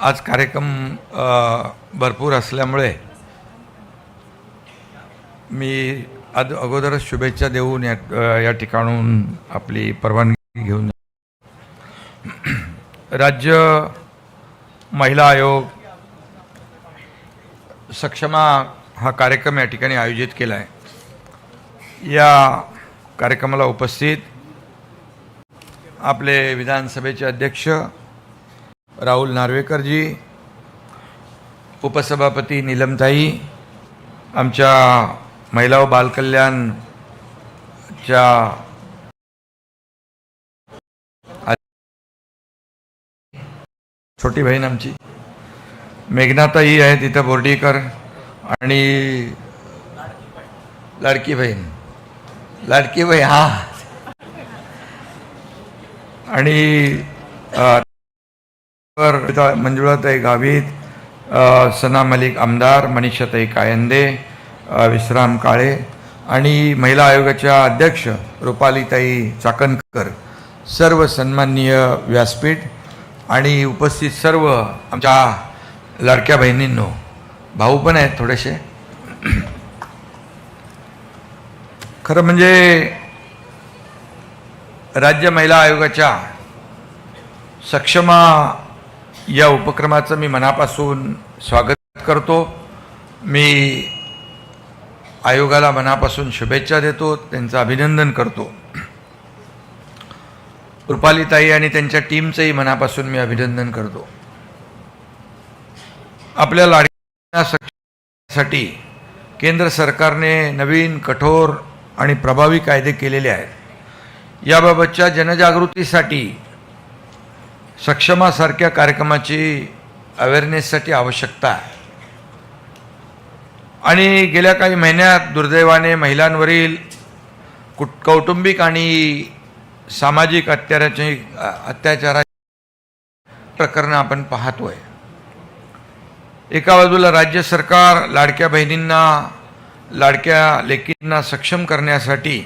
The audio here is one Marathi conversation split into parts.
आज कार्यक्रम भरपूर असल्यामुळे मी आज अगोदरच शुभेच्छा देऊन या या ठिकाणून आपली परवानगी घेऊन राज्य महिला आयोग सक्षमा हा कार्यक्रम या ठिकाणी आयोजित केला आहे या कार्यक्रमाला उपस्थित आपले विधानसभेचे अध्यक्ष राहुल नार्वेकरजी उपसभापती नीलमताई आमच्या महिला व बालकल्याणच्या छोटी बहीण आमची. मेघनाताई आहे तिथं बोर्डीकर आणि लाडकी बहीण. लाडकी बहीण हा. आणि मंजुळाताई गावित सना मलिक आमदार मनीषाताई कायंदे विश्राम काळे आणि महिला आयोगाच्या अध्यक्ष रुपालीताई चाकणकर. सर्व सन्माननीय व्यासपीठ आणि उपस्थित सर्व आमच्या लाडक्या बहिणींनो भाऊ पण आहेत थोडेसे. खरं म्हणजे राज्य महिला आयोगाच्या सक्षमा या उपक्रमाचं मी मनापासून स्वागत करतो. मी आयोगाला मनापासून शुभेच्छा देतो त्यांचं अभिनंदन करतो. रुपालीताई आणि त्यांच्या टीमचंही मनापासून मी अभिनंदन करतो. आपल्या लाडक्या केंद्र सरकारने नवीन कठोर आणि प्रभावी कायदे केलेले आहेत. याबाबतच्या जनजागृतीसाठी सक्षमासारख्या कार्यक्रमाची अवेअरनेससाठी आवश्यकता आहे. आणि गेल्या काही महिन्यात दुर्दैवाने महिलांवरील कुट कौटुंबिक आणि सामाजिक अत्याचाराची अत्याचारा प्रकरणं आपण पाहतोय. एका बाजूला राज्य सरकार लाडक्या बहिणींना लाडक्या लेकींना सक्षम करण्यासाठी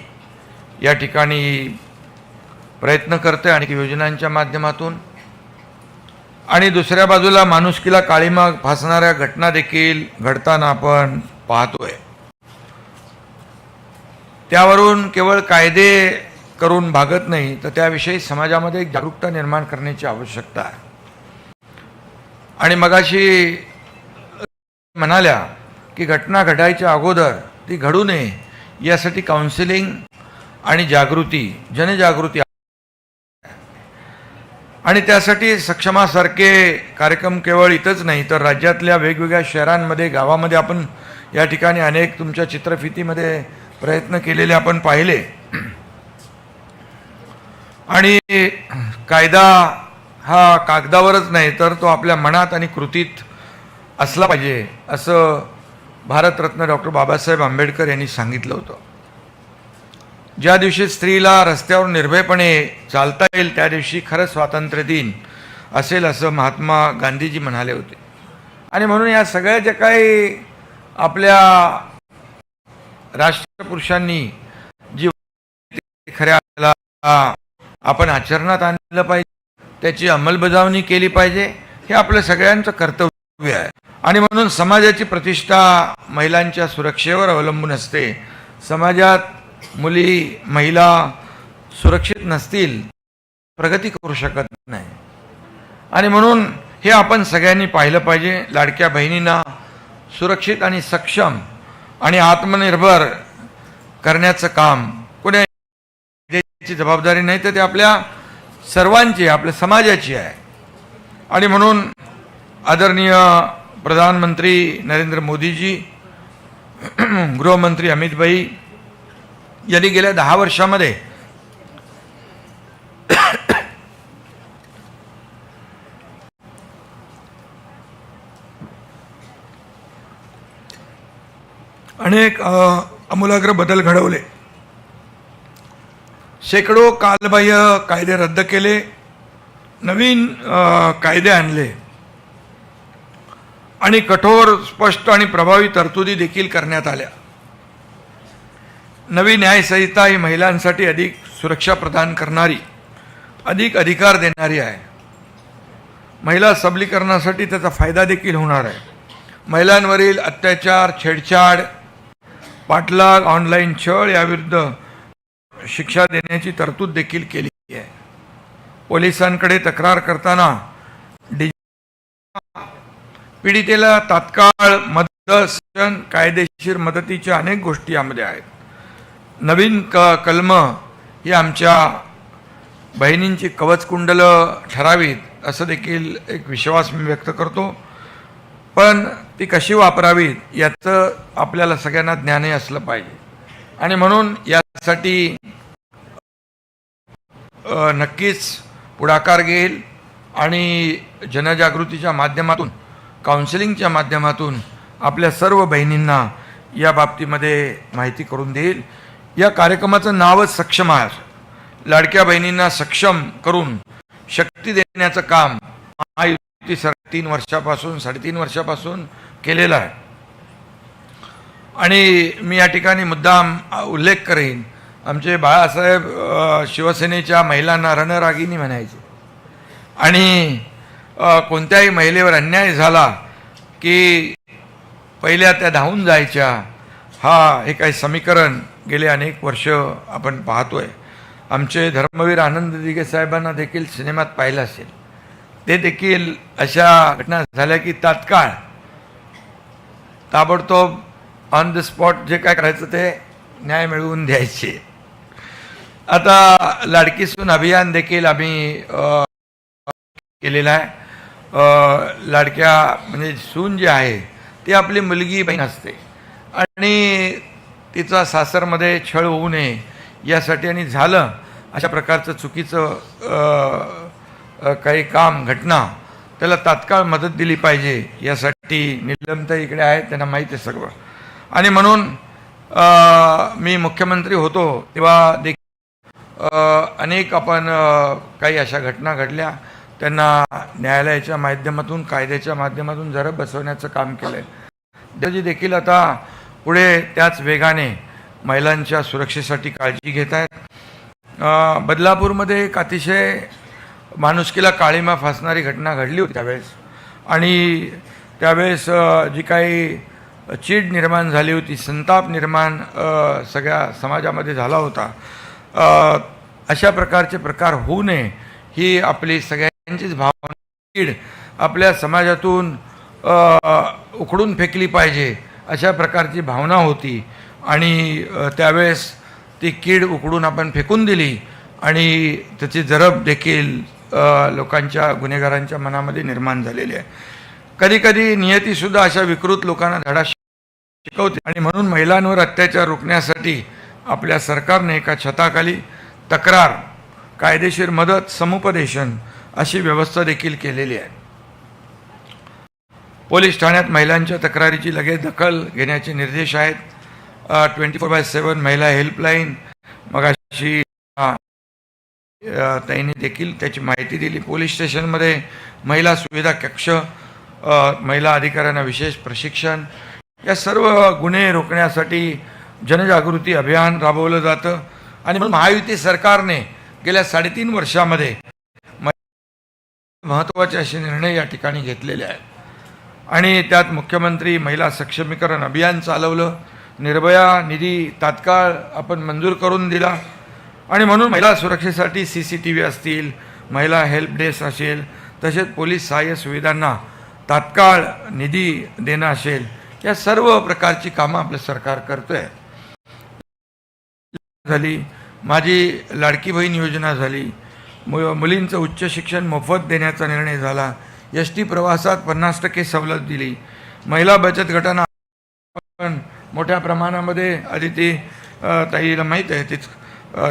या ठिकाणी प्रयत्न करते आणि योजनांच्या माध्यमातून. आणि दुसऱ्या बाजूला माणुसकीला काळीमाग फासणाऱ्या घटना देखील घडताना आपण पाहतोय. त्यावरून केवळ कायदे करून भागत नाही तर त्याविषयी समाजामध्ये एक जागरूकता निर्माण करण्याची आवश्यकता आहे. आणि मगाशी म्हणाल्या की घटना घडायच्या अगोदर ती घडू नये यासाठी काउन्सिलिंग आणि जागृती जनजागृती आणि त्यासाठी सक्षमासारखे कार्यक्रम केवळ इथंच नाही तर राज्यातल्या वेगवेगळ्या शहरांमध्ये गावामध्ये आपण या ठिकाणी अनेक तुमच्या चित्रफितीमध्ये प्रयत्न केलेले आपण पाहिले. आणि कायदा हा कागदावरच नाही तर तो आपल्या मनात आणि कृतीत असला पाहिजे असं भारतरत्न डॉक्टर बाबासाहेब आंबेडकर यांनी सांगितलं होतं. ज्या दिवशी स्त्रीला रस्त्यावर निर्भयपणे चालता येईल त्या दिवशी खरं स्वातंत्र्य दिन असेल असं महात्मा गांधीजी म्हणाले होते. आणि म्हणून या सगळ्या ज्या काही आपल्या राष्ट्रपुरुषांनी जी खऱ्या आपण आचरणात आणलं पाहिजे त्याची अंमलबजावणी केली पाहिजे हे आपलं सगळ्यांचं कर्तव्य आहे. आणि म्हणून समाजाची प्रतिष्ठा महिलांच्या सुरक्षेवर अवलंबून असते. समाजात मुली महिला सुरक्षित नसतील प्रगती करू शकत नाही. आणि म्हणून हे आपण सगळ्यांनी पाहिलं पाहिजे लाडक्या बहिणींना सुरक्षित आणि सक्षम आणि आत्मनिर्भर करण्याचं काम. कोणाची जबाबदारी नाही तर ते आपल्या सर्वांची आपल्या समाजाची आहे. आणि म्हणून आदरणीय प्रधानमंत्री नरेंद्र मोदीजी गृहमंत्री अमित भाई यांनी गेल्या दहा वर्षामध्ये अनेक आमूलाग्र बदल घडवले. शेकडो कालबाह्य कायदे रद्द केले नवीन कायदे आणले. आणि कठोर स्पष्ट आणि प्रभावी तरतुदी देखील करण्यात आल्या. नवी न्यायसंहिता ही महिलांसाठी अधिक सुरक्षा प्रदान करणारी अधिक अधिकार देणारी आहे. महिला सबलीकरणासाठी त्याचा फायदा देखील होणार आहे. महिलांवरील अत्याचार छेडछाड पाठलाग ऑनलाईन छळ याविरुद्ध शिक्षा देण्याची तरतूद देखील केली आहे. पोलिसांकडे तक्रार करताना डि. पीडितेला तात्काळ मदत कायदेशीर मदतीच्या अनेक गोष्टी यामध्ये आहेत. नवीन क कलम ही आमच्या बहिणींची कवचकुंडलं ठरावीत असं देखील एक विश्वास मी व्यक्त करतो. पण ती कशी वापरावीत याचं आपल्याला सगळ्यांना ज्ञानही असलं पाहिजे. आणि म्हणून यासाठी नक्कीच पुढाकार घेईल आणि जनजागृतीच्या माध्यमातून काउन्सिलिंगच्या माध्यमातून आपल्या सर्व बहिणींना या बाबतीमध्ये माहिती करून देईल. या कार्यक्रमाचं नावच सक्षम आहे. लाडक्या बहिणींना सक्षम करून शक्ती देण्याचं काम महायुती सर तीन वर्षापासून साडेतीन वर्षापासून केलेलं आहे. आणि मी या ठिकाणी मुद्दाम उल्लेख करेन. आमचे बाळासाहेब शिवसेनेच्या महिलांना रणरागिनी म्हणायचे. आणि कोणत्याही महिलेवर अन्याय झाला की पहिल्या त्या धावून जायच्या हा हे काही समीकरण गेले अनेक वर्ष आपण पाहतोय. आमचे धर्मवीर आनंद दिघे साहेबांना देखील सिनेमात पाहिलं असेल. ते देखील अशा घटना झाल्या की तात्काळ ताबडतोब ऑन द स्पॉट जे काय करायचं ते न्याय मिळवून द्यायचे. आता लाडकी सून अभियान देखील आम्ही केलेलं आहे. लाडक्या म्हणजे सून जी आहे ती आपली मुलगी बहीण असते. आणि तिचा सासरमध्ये छळ होऊ नये यासाठी आणि झालं अशा प्रकारचं चुकीचं काही काम घटना त्याला तात्काळ मदत दिली पाहिजे यासाठी निलंबता इकडे आहेत त्यांना माहीत आहे सगळं. आणि म्हणून मी मुख्यमंत्री होतो तेव्हा देखील अनेक आपण काही अशा घटना घडल्या. त्यांना न्यायालयाच्या माध्यमातून कायद्याच्या माध्यमातून जरा बसवण्याचं काम केलं आहे देखील आता पुढे त्याच वेगाने महिलांच्या सुरक्षेसाठी काळजी घेत आहेत बदलापूरमध्ये एक अतिशय माणुसकीला काळीमा फासणारी घटना घडली होती त्यावेळेस. आणि त्यावेळेस जी काही चीड निर्माण झाली होती संताप निर्माण सगळ्या समाजामध्ये झाला होता. अशा प्रकारचे प्रकार होऊ नये ही आपली सगळ्यांचीच भावना. चीड आपल्या समाजातून उकडून उखडून फेकली पाहिजे. अशा प्रकारची भावना होती. आणि त्यावेळेस ती कीड उकडून आपण फेकून दिली आणि त्याची जरब देखील लोकांच्या गुन्हेगारांच्या मनामध्ये निर्माण झालेली आहे. कधीकधी नियतीसुद्धा अशा विकृत लोकांना धडा शिकवते. आणि म्हणून महिलांवर अत्याचार रोखण्यासाठी आपल्या सरकारने एका छताखाली तक्रार कायदेशीर मदत समुपदेशन अशी व्यवस्था देखील केलेली आहे. पोलीस ठाण्यात महिलांच्या तक्रारीची लगेच दखल घेण्याचे निर्देश आहेत. ट्वेंटी फोर बाय सेवन महिला हेल्पलाईन मग अशी त्यांनी देखील त्याची माहिती दिली. पोलीस स्टेशनमध्ये महिला सुविधा कक्ष महिला अधिकाऱ्यांना विशेष प्रशिक्षण. या सर्व गुन्हे रोखण्यासाठी जनजागृती अभियान राबवलं जातं. आणि म्हणून महायुती सरकारने गेल्या साडेतीन वर्षामध्ये महत्त्वाचे असे निर्णय या ठिकाणी घेतलेले आहेत. आणि त्यात मुख्यमंत्री महिला सक्षमीकरण अभियान चालवलं. निर्भया निधी तात्काळ आपण मंजूर करून दिला. आणि म्हणून महिला सुरक्षेसाठी सी सी टी व्ही असतील महिला हेल्प डेस्क असेल तसेच पोलीस सहाय्य सुविधांना तात्काळ निधी देणं असेल या सर्व प्रकारची कामं आपलं सरकार करतं आहे झाली. माझी लाडकी बहीण योजना झाली. मु मुलींचं उच्च शिक्षण मोफत देण्याचा निर्णय झाला. एस टी प्रवासात पन्नास टक्के सवलत दिली. महिला बचत गटांना पण मोठ्या प्रमाणामध्ये आदिती ताईला माहीत आहे तीच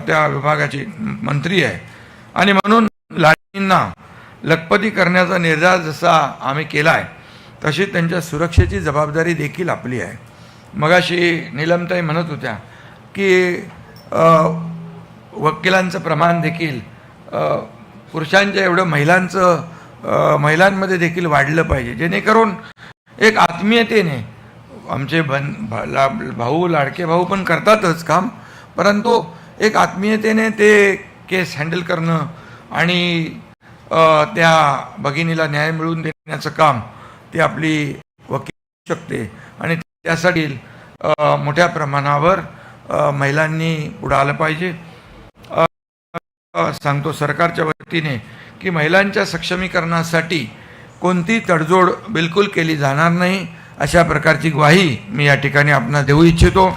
त्या विभागाची मंत्री आहे. आणि म्हणून लाडींना लखपती करण्याचा निर्धार जसा आम्ही केला आहे तशी त्यांच्या सुरक्षेची जबाबदारी देखील आपली आहे. मगाशी नीलमताई म्हणत होत्या की वकिलांचं प्रमाण देखील पुरुषांच्या एवढं महिलांचं महिलांमध्ये देखील वाढलं पाहिजे. जेणेकरून एक आत्मीयतेने आमचे बन भा- ला भाऊ लाडके भाऊ पण करतातच काम परंतु एक आत्मीयतेने ते केस हँडल करणं आणि त्या भगिनीला न्याय मिळवून देण्याचं काम ती आपली वकील शकते. आणि त्यासाठी मोठ्या प्रमाणावर महिलांनी पुढं आलं पाहिजे सांगतो सरकारच्या वतीने की महिलांच्या सक्षमीकरणासाठी कोणती तडजोड बिलकुल केली जाणार नाही अशा प्रकारची ग्वाही मी या ठिकाणी आपणा देऊ इच्छितो.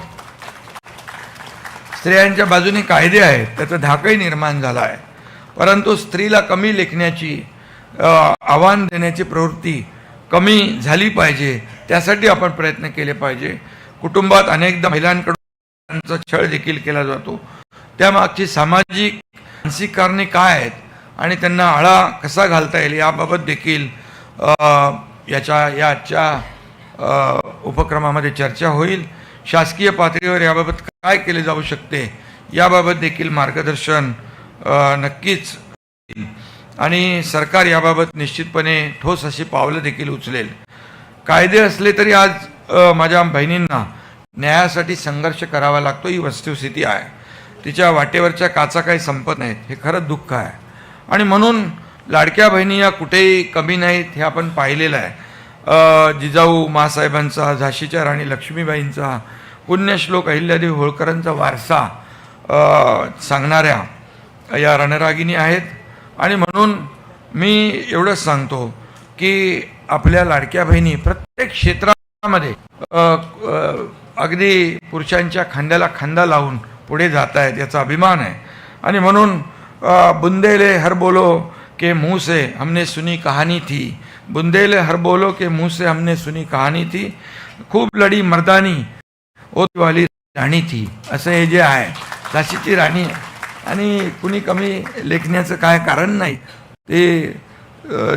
स्त्रियांच्या बाजूने कायदे आहेत त्याचा धाकही निर्माण झाला आहे. परंतु स्त्रीला कमी लेखण्याची आव्हान देण्याची प्रवृत्ती कमी झाली पाहिजे त्यासाठी आपण प्रयत्न केले पाहिजे. कुटुंबात अनेकदा महिलांकडून छळ देखील केला जातो. त्यामागची सामाजिक मानसिक कारणे काय आहेत? आणि त्यांना आळा कसा घालता येईल याबाबत देखील याच्या याच्या या आजच्या उपक्रमामध्ये चर्चा होईल. शासकीय पातळीवर याबाबत काय केले जाऊ शकते याबाबत देखील मार्गदर्शन नक्कीच होईल. आणि सरकार याबाबत निश्चितपणे ठोस अशी पावलं देखील उचलेल. कायदे असले तरी आज माझ्या बहिणींना न्यायासाठी संघर्ष करावा लागतो. ही वस्तुस्थिती आहे. तिच्या वाटेवरच्या काचा काही संपत नाहीत. हे खरंच दुःख आहे. आणि म्हणून लाडक्या बहिणी या कुठेही कमी नाहीत हे आपण पाहिलेलं आहे. जिजाऊ मासाहेबांचा झाशीच्या राणी लक्ष्मीबाईंचा पुण्यश्लोक अहिल्यादेवी होळकरांचा वारसा सांगणाऱ्या या रणरागिणी आहेत. आणि म्हणून मी एवढंच सांगतो की आपल्या लाडक्या बहिणी प्रत्येक क्षेत्रामध्ये अगदी पुरुषांच्या खांद्याला खांदा लावून पुढे जात आहेत याचा अभिमान आहे. आणि म्हणून बुंदेले हर बोलो के मुंह से हमने सुनी कहानी थी। बुंदेले हर बोलो के मुंह से हमने सुनी कहानी थी। खूप लढी मर्दानी ओतवाली राणी थी। असं हे जे आहे झाशीची राणी आणि कुणी कमी लेखण्याचं काय कारण नाही. ते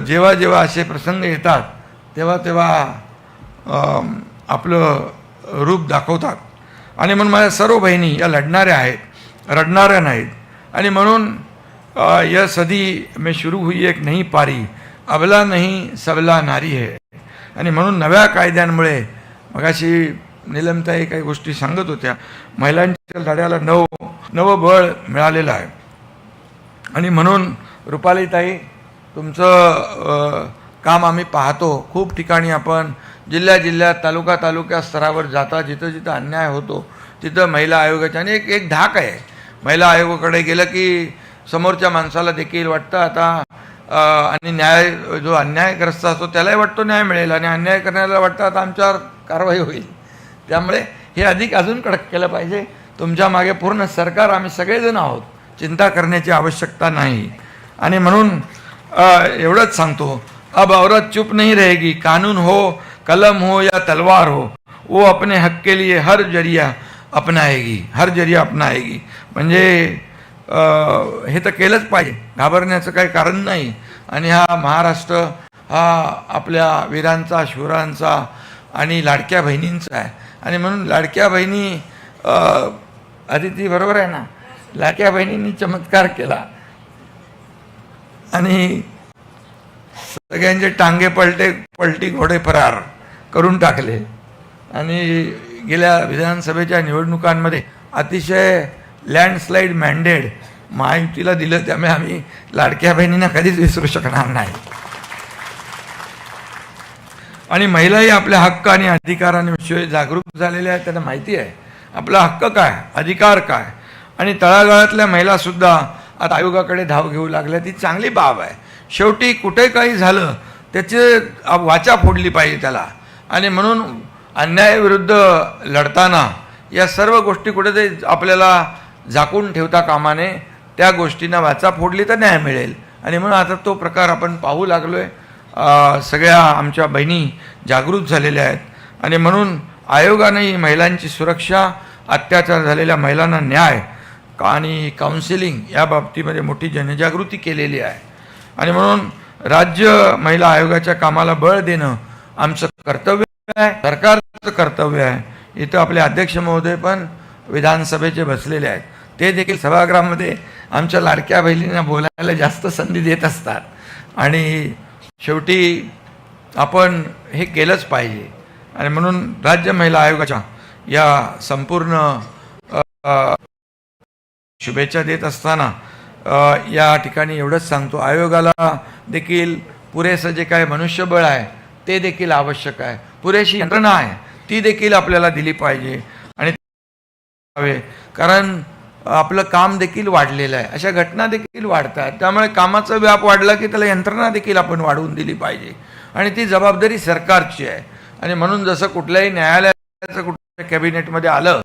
जेव्हा जेव्हा असे प्रसंग येतात तेव्हा तेव्हा आपलं रूप दाखवतात. आणि म्हणून माझ्या सर्व बहिणी या लढणाऱ्या आहेत रडणाऱ्या नाहीत. आणि म्हणून अ, यह सदी में शुरू हुई एक नई पारी अबला नाही सबला नारी है। आणि म्हणून नव्या कायद्यांमुळे मगाशी निलमताई काही गोष्टी सांगत होत्या महिलांच्या लढ्याला नव नवं बळ मिळालेलं आहे. आणि म्हणून रुपालीताई तुमचं काम आम्ही पाहतो. खूप ठिकाणी आपण जिल्ह्या जिल्ह्यात तालुका तालुक्या स्तरावर जाता जिथं जिथं अन्याय होतो तिथं महिला आयोगाच्या आणि एक एक धाक आहे. महिला आयोगाकडे गेलं की समोरच्या माणसाला देखील वाटतं. आता आणि न्याय जो अन्यायग्रस्त असतो त्यालाही वाटतो न्याय मिळेल आणि अन्याय करण्याला वाटतं आता आमच्यावर कारवाई होईल. त्यामुळे हे अधिक अजून कडक केलं पाहिजे. तुमच्या मागे पूर्ण सरकार आम्ही सगळेजण आहोत. चिंता करण्याची आवश्यकता नाही. आणि म्हणून एवढंच सांगतो. अब औरत चुप नहीं रहेगी कानून हो कलम हो या तलवार हो. वो अपने हक के लिए हर जरिया अपनाएगी हर जरिया अपनाएगी. म्हणजे हे तर केलंच पाहिजे. घाबरण्याचं काही कारण नाही. आणि हा महाराष्ट्र हा आपल्या वीरांचा शूरांचा आणि लाडक्या बहिणींचा आहे. आणि म्हणून लाडक्या बहिणी अदिती बरोबर आहे ना? लाडक्या बहिणींनी चमत्कार केला. आणि सगळ्यांचे टांगे पलटे पलटी घोडे फरार करून टाकले. आणि गेल्या विधानसभेच्या निवडणुकांमध्ये अतिशय लँडस्लाईड मॅन्डेड महायुतीला दिलं त्यामुळे आम्ही लाडक्या बहिणींना कधीच विसरू शकणार नाही. आणि महिलाही आपल्या हक्क आणि अधिकारांविषयी जागरूक झालेल्या आहेत त्यांना माहिती आहे. आपला हक्क काय? अधिकार काय? आणि तळागाळातल्या महिलासुद्धा आता आयोगाकडे धाव घेऊ लागल्या ती चांगली बाब आहे. शेवटी कुठे काही झालं त्याचे वाचा फोडली पाहिजे त्याला. आणि म्हणून अन्यायाविरुद्ध लढताना या सर्व गोष्टी कुठेतरी आपल्याला झाकून ठेवता कामाने त्या गोष्टींना वाचा फोडली तर न्याय मिळेल. आणि म्हणून आता तो प्रकार आपण पाहू लागलो आहे सगळ्या आमच्या बहिणी जागृत झालेल्या आहेत. आणि म्हणून आयोगानेही महिलांची सुरक्षा अत्याचार झालेल्या महिलांना न्याय आणि काउन्सिलिंग या बाबतीमध्ये मोठी जनजागृती केलेली आहे. आणि म्हणून राज्य महिला आयोगाच्या कामाला बळ देणं आमचं कर्तव्य आहे. सरकारचं कर्तव्य आहे. इथं आपले अध्यक्ष महोदय पण विधानसभेचे बसलेले आहेत. ते देखील सभागृहामध्ये आमच्या लाडक्या बहिणींना बोलायला जास्त संधी देत असतात. आणि शेवटी आपण हे केलंच पाहिजे. आणि म्हणून राज्य महिला आयोगाच्या या संपूर्ण शुभेच्छा देत असताना या ठिकाणी एवढंच सांगतो. आयोगाला देखील पुरेसं जे काय मनुष्यबळ आहे ते देखील आवश्यक आहे. पुरेशी यंत्रणा आहे ती देखील आपल्याला दिली पाहिजे. आणि कारण आपलं काम देखील वाढलेलं आहे. अशा घटना देखील वाढतात. त्यामुळे कामाचा व्याप वाढला की त्याला यंत्रणा देखील आपण वाढवून दिली पाहिजे. आणि ती जबाबदारी सरकारची आहे. आणि म्हणून जसं कुठल्याही न्यायालयाचं कुठल्या कॅबिनेटमध्ये आलं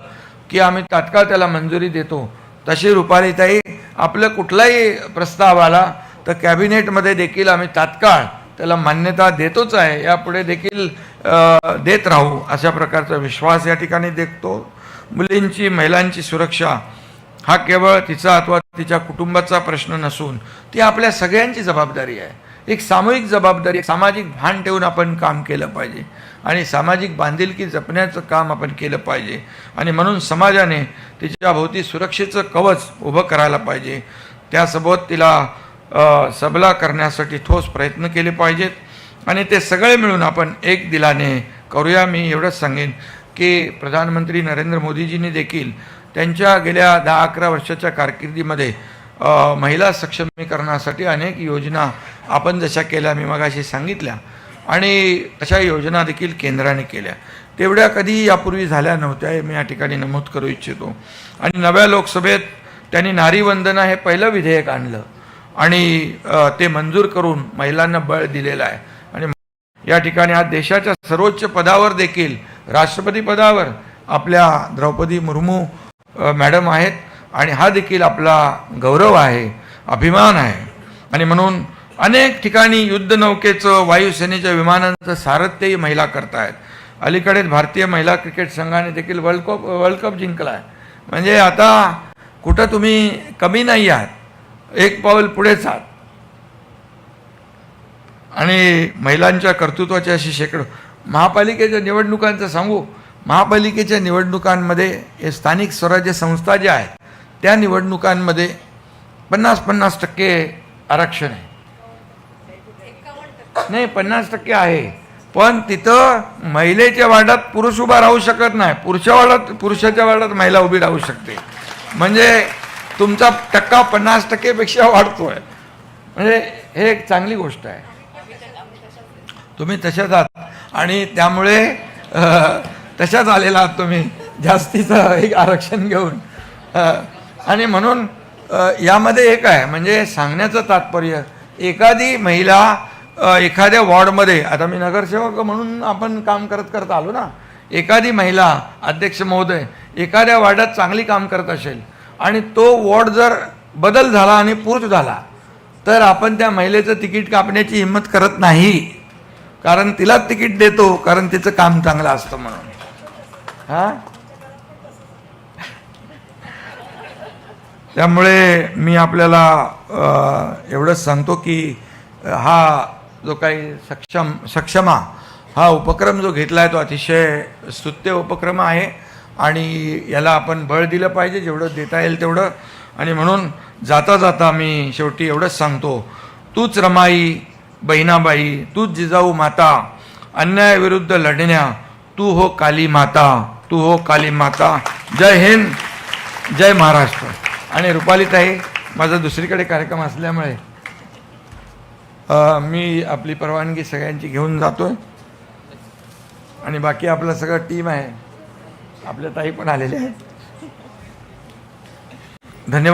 की आम्ही तात्काळ त्याला मंजुरी देतो तशी रुपालीताई आपलं कुठलाही प्रस्ताव आला तर कॅबिनेटमध्ये देखील आम्ही तात्काळ त्याला मान्यता देतोच आहे. यापुढे देखील देत राहू अशा प्रकारचा विश्वास या ठिकाणी देखतो. मुलींची महिलांची सुरक्षा हा केवळ तिचा अथवा तिच्या कुटुंबाचा प्रश्न नसून ती आपल्या सगळ्यांची जबाबदारी आहे. एक सामूहिक जबाबदारी सामाजिक भान ठेवून आपण काम केलं पाहिजे. आणि सामाजिक बांधिलकी जपण्याचं काम आपण केलं पाहिजे. आणि म्हणून समाजाने तिच्या भोवती सुरक्षेचं कवच उभं करायला पाहिजे. त्यासोबत तिला सबला करण्यासाठी ठोस प्रयत्न केले पाहिजेत. आणि ते सगळे मिळून आपण एक दिलाने करूया. मी एवढंच सांगेन की प्रधानमंत्री नरेंद्र मोदीजींनी देखील त्यांच्या गेल्या दहा अकरा वर्षाच्या कारकिर्दीमध्ये महिला सक्षमीकरणासाठी अनेक योजना आपण जशा केल्या मी मगाशी सांगितल्या आणि तशा योजना देखील केंद्राने केल्या. तेवढ्या कधी यापूर्वी झाल्या नव्हत्या हे मी या ठिकाणी नमूद करू इच्छितो. आणि नव्या लोकसभेत त्यांनी नारीवंदना हे पहिलं विधेयक आणलं आणि ते मंजूर करून महिलांना बळ दिलेलं आहे. आणि या ठिकाणी आज देशाच्या सर्वोच्च पदावर देखील राष्ट्रपती पदावर आपल्या द्रौपदी मुर्मू मॅडम आहेत आणि हा देखील आपला गौरव आहे अभिमान आहे. आणि म्हणून अनेक ठिकाणी युद्धनौकेचं वायुसेनेच्या विमानांचं सारथ्यही महिला करतायत. अलीकडेच भारतीय महिला क्रिकेट संघाने देखील वर्ल्ड कप वर्ल्ड कप जिंकला आहे म्हणजे आता कुठं तुम्ही कमी नाही आहात एक पाऊल पुढेच आहात. आणि महिलांच्या कर्तृत्वाची अशी शेकडो महापालिकेच्या निवडणुकांचं सांगू महापालिकेच्या निवडणुकांमध्ये हे स्थानिक स्वराज्य संस्था ज्या आहेत त्या निवडणुकांमध्ये पन्नास पन्नास टक्के आरक्षण आहे. नाही पन्नास टक्के आहे. पण तिथं महिलेच्या वार्डात पुरुष उभा राहू शकत नाही. पुरुषा वार्डात पुरुषाच्या वार्डात महिला उभी राहू शकते. म्हणजे तुमचा टक्का पन्नास टक्केपेक्षा वाढतोय. म्हणजे हे एक चांगली गोष्ट आहे. तुम्ही तशाच आहात. आणि त्यामुळे तशाच आलेला आहात तुम्ही. जास्तीचं एक आरक्षण घेऊन. आणि म्हणून यामध्ये एक आहे म्हणजे सांगण्याचं तात्पर्य एखादी महिला एखाद्या वॉर्डमध्ये आता मी नगरसेवक म्हणून आपण काम करत करत आलो ना एखादी महिला अध्यक्ष महोदय एखाद्या वॉर्डात चांगली काम करत असेल आणि तो वॉर्ड जर बदल झाला आणि पूर्त झाला तर आपण त्या महिलेचं तिकीट कापण्याची हिंमत करत नाही. कारण तिलाच तिकीट देतो कारण तिचं काम चांगलं असतं म्हणून. हा? त्यामुळे मी आपल्याला एवढंच सांगतो की हा जो काही सक्षम सक्षमा हा उपक्रम जो घेतला आहे तो अतिशय स्तुत्य उपक्रम आहे आणि याला आपण बळ दिलं पाहिजे जेवढं देता येईल तेवढं. आणि म्हणून जाता जाता मी शेवटी एवढंच सांगतो तूच रमाई बहिणाबाई तूच जिजाऊ माता अन्यायाविरुद्ध लढण्या तू हो काली माता. तू हो काली माता. जय हिंद जय महाराष्ट्र. आणि रुपालीताई माझा दुसरीकडे कार्यक्रम असल्यामुळे मी आपली परवानगी सगळ्यांची घेऊन जातोय. आणि बाकी आपलं सगळं टीम आहे. आपल्या ताई पण आलेल्या आहेत. धन्यवाद.